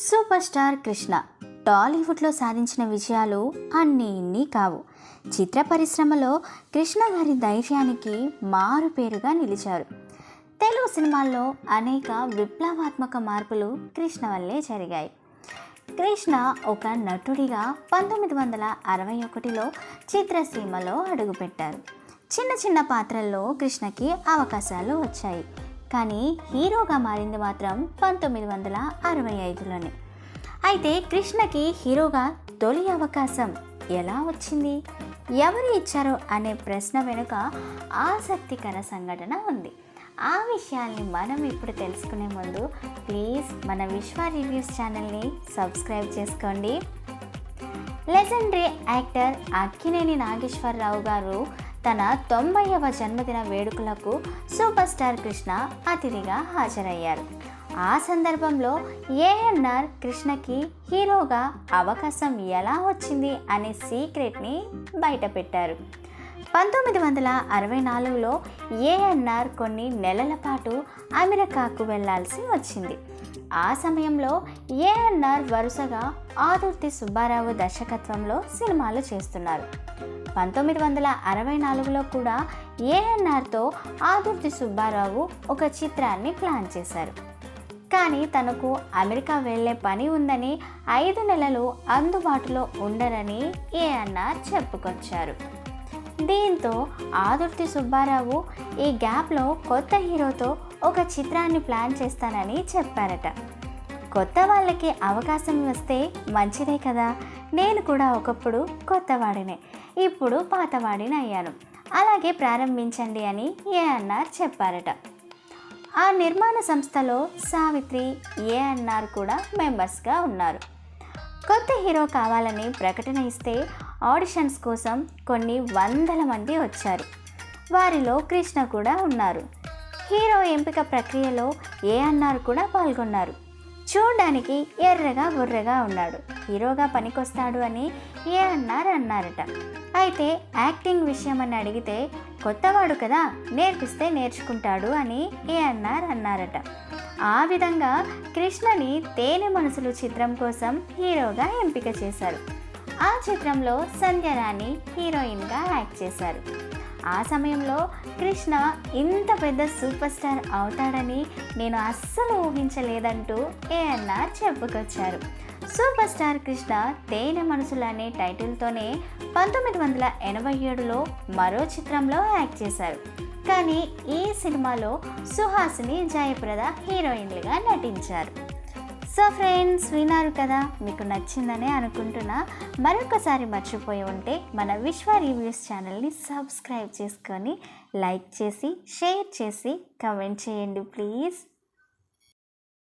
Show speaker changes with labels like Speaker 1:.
Speaker 1: Super star Krishna టాలీవుడ్లో సాధించిన విజయాలు అన్నీ ఇన్ని కావు. చిత్ర పరిశ్రమలో కృష్ణ గారి ధైర్యానికి మారు పేరుగా నిలిచారు. తెలుగు సినిమాల్లో అనేక విప్లవాత్మక మార్పులు కృష్ణ వల్లే జరిగాయి. కృష్ణ ఒక నటుడిగా పంతొమ్మిది వందల అరవై ఒకటిలో చిత్రసీమలో అడుగుపెట్టారు. చిన్న చిన్న పాత్రల్లో కృష్ణకి అవకాశాలు వచ్చాయి. కానీ హీరోగా మారింది మాత్రం పంతొమ్మిది వందల అరవై ఐదులోనే. అయితే కృష్ణకి హీరోగా తొలి అవకాశం ఎలా వచ్చింది? ఎవరు ఇచ్చారు అనే ప్రశ్న వెనుక ఆసక్తికర సంఘటన ఉంది. ఆ విషయాల్ని మనం ఇప్పుడు తెలుసుకునే ముందు ప్లీజ్ మన విశ్వ రివ్యూస్ ఛానల్ని సబ్స్క్రైబ్ చేసుకోండి. లెజెండరీ యాక్టర్ అక్కినేని నాగేశ్వరరావు గారు తన తొంభైవ జన్మదిన వేడుకలకు సూపర్ స్టార్ కృష్ణ అతిథిగా హాజరయ్యారు. ఆ సందర్భంలో ఏఎన్ఆర్ కృష్ణకి హీరోగా అవకాశం ఎలా వచ్చింది అనే సీక్రెట్ని బయటపెట్టారు. పంతొమ్మిది వందల అరవై నాలుగులో ఏఎన్ఆర్ కొన్ని నెలల పాటు అమెరికాకు వెళ్ళాల్సి వచ్చింది. ఆ సమయంలో ఏఎన్ఆర్ వరుసగా ఆదుర్తి సుబ్బారావు దర్శకత్వంలో సినిమాలు చేస్తున్నారు. పంతొమ్మిది వందల అరవై నాలుగులో కూడా ఏఎన్ఆర్తో ఆదుర్తి సుబ్బారావు ఒక చిత్రాన్ని ప్లాన్ చేశారు. కానీ తనకు అమెరికా వెళ్ళే పని ఉందని ఐదు నెలలు అందుబాటులో ఉండరని ఏఎన్ఆర్ చెప్పుకొచ్చారు. దీంతో ఆదుర్తి సుబ్బారావు ఈ గ్యాప్లో కొత్త హీరోతో ఒక చిత్రాన్ని ప్లాన్ చేస్తానని చెప్పారట. కొత్త వాళ్ళకి అవకాశం వస్తే మంచిదే కదా. నేను కూడా ఒకప్పుడు కొత్తవాడినే. ఇప్పుడు పాతవాడిని అయ్యాను. అలాగే ప్రారంభించండి అని ఏఎన్ఆర్ చెప్పారట. ఆ నిర్మాణ సంస్థలో సావిత్రి ఏఎన్ఆర్ కూడా మెంబర్స్గా ఉన్నారు. కొత్త హీరో కావాలని ప్రకటన ఇస్తే ఆడిషన్స్ కోసం కొన్ని వందల మంది వచ్చారు. వారిలో కృష్ణ కూడా ఉన్నారు. హీరో ఎంపిక ప్రక్రియలో ఏఎన్ఆర్ కూడా పాల్గొన్నారు. చూడడానికి ఎర్రగా బుర్రగా ఉన్నాడు. హీరోగా పనికొస్తాడు అని ఏఎన్ఆర్ అన్నారట. అయితే యాక్టింగ్ విషయం అని అడిగితే కొత్తవాడు కదా నేర్పిస్తే నేర్చుకుంటాడు అని ఏఎన్ఆర్ అన్నారట. ఆ విధంగా కృష్ణని తేనె మనసులు చిత్రం కోసం హీరోగా ఎంపిక చేశారు. ఆ చిత్రంలో సంధ్యరాణి హీరోయిన్గా యాక్ట్ చేశారు. ఆ సమయంలో కృష్ణ ఇంత పెద్ద సూపర్ స్టార్ అవుతాడని నేను అస్సలు ఊహించలేదంటూ ఏఎన్ఆర్ చెప్పుకొచ్చారు. సూపర్ స్టార్ కృష్ణ తేనె మనసులు అనే టైటిల్తోనే పంతొమ్మిది వందల ఎనభై ఏడులో మరో చిత్రంలో యాక్ట్ చేశారు. కానీ ఈ సినిమాలో సుహాసిని జయప్రద హీరోయిన్లుగా నటించారు. సో ఫ్రెండ్స్ విన్నారు కదా మీకు నచ్చిందనే అనుకుంటున్నా. మరొకసారి మర్చిపోయి ఉంటే మన విశ్వ రివ్యూస్ ఛానల్ని సబ్స్క్రైబ్ చేసుకొని లైక్ చేసి షేర్ చేసి కమెంట్ చేయండి ప్లీజ్.